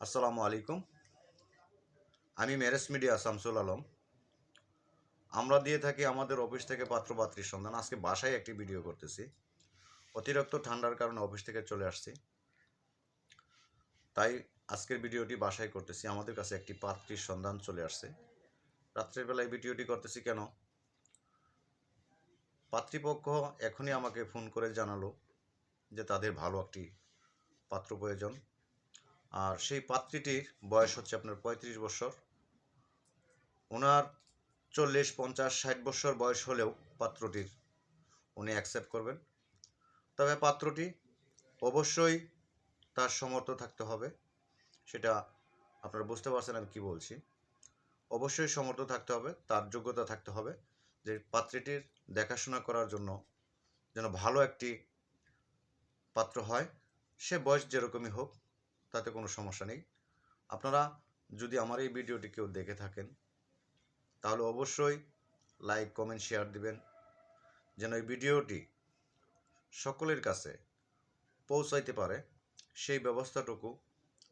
আসসালামু আলাইকুম। আমি ম্যারেজ মিডিয়া শামসুল আলম। আমরা দিয়ে থাকি আমাদের অফিস থেকে পাত্রপাত্রীর সন্ধান। আজকে বাসায় একটি ভিডিও করতেছি। অতিরিক্ত ঠান্ডার কারণে অফিস থেকে চলে আসছি। তাই আজকের ভিডিওটি বাসায় করতেছি। আমাদের কাছে একটি পাত্রীর সন্ধান চলে আসছে। রাত্রের বেলায় ভিডিওটি করতেছি কেন? পাত্রীপক্ষ এখনই আমাকে ফোন করে জানালো যে তাদের ভালো একটি পাত্র প্রয়োজন। আর সেই পাত্রীটির বয়স হচ্ছে আপনার পঁয়ত্রিশ বছর। ওনার চল্লিশ, পঞ্চাশ, ষাট বছর বয়স হলেও পাত্রটির উনি অ্যাকসেপ্ট করবেন। তবে পাত্রটি অবশ্যই তার সমর্থ থাকতে হবে, সেটা আপনারা বুঝতে পারছেন আমি কী বলছি। অবশ্যই সমর্থ থাকতে হবে, তার যোগ্যতা থাকতে হবে যে পাত্রীটির দেখাশোনা করার জন্য যেন ভালো একটি পাত্র হয়, সে বয়স যেরকমই হোক তাতে কোনো সমস্যা নেই। আপনারা যদি আমার এই ভিডিওটি কেউ দেখে থাকেন, তাহলে অবশ্যই লাইক, কমেন্ট, শেয়ার দিবেন, যেন এই ভিডিওটি সকলের কাছে পৌঁছাইতে পারে। সেই ব্যবস্থাটুকু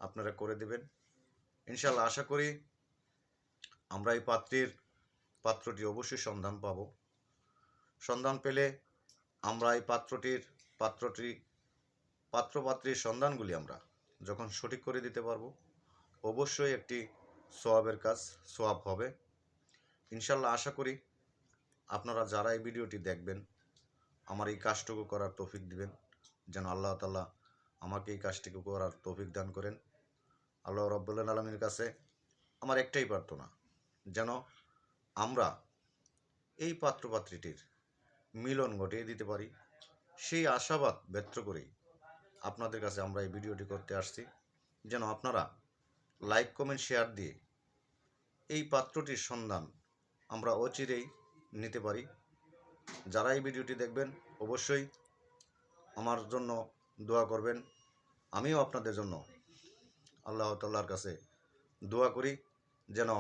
আপনারা করে দিবেন। ইনশাল্লাহ আশা করি আমরা এই পাত্রীর, পাত্রটি অবশ্যই সন্ধান পাব। সন্ধান পেলে আমরা এই পাত্রটির, পাত্রটি, পাত্রপাত্রীর সন্ধানগুলি আমরা যখন সঠিক করে দিতে পারব, অবশ্যই একটি সোয়াবের কাজ, সোয়াব হবে। ইনশাল্লাহ আশা করি আপনারা যারা এই ভিডিওটি দেখবেন, আমার এই কাজটুকু করার তৌফিক দিবেন, যেন আল্লাহ তাল্লাহ আমাকে এই কাজটুকু করার তৌফিক দান করেন। আল্লাহ রব্বুল্লাহ আলমীর কাছে আমার একটাই প্রার্থনা, যেন আমরা এই পাত্রপাত্রীটির মিলন ঘটিয়ে দিতে পারি। সেই আশাবাদ ব্যক্ত করেই আপনাদের কাছে আমরা এই ভিডিওটি করতে আসছি। যেন আপনারা লাইক কমেন্ট শেয়ার দিয়ে এই পাত্রটির সন্ধান আমরা অচিরেই নিতে পারি। যারা এই ভিডিওটি দেখবেন, অবশ্যই আমার জন্য দোয়া করবেন। আমিও আপনাদের জন্য আল্লাহ তাল্লাহর কাছে দোয়া করি যেন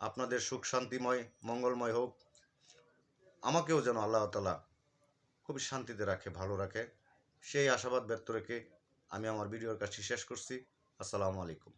আপনাদের সুখ শান্তিময়, মঙ্গলময় হোক। আমাকেও যেন আল্লাহ তালা খুবই শান্তিতে রাখে, ভালো রাখে। সেই আশাবাদ ব্যর্থ রেখে আমি আমার ভিডিওর কাজটি শেষ করছি। আসসালামু আলাইকুম।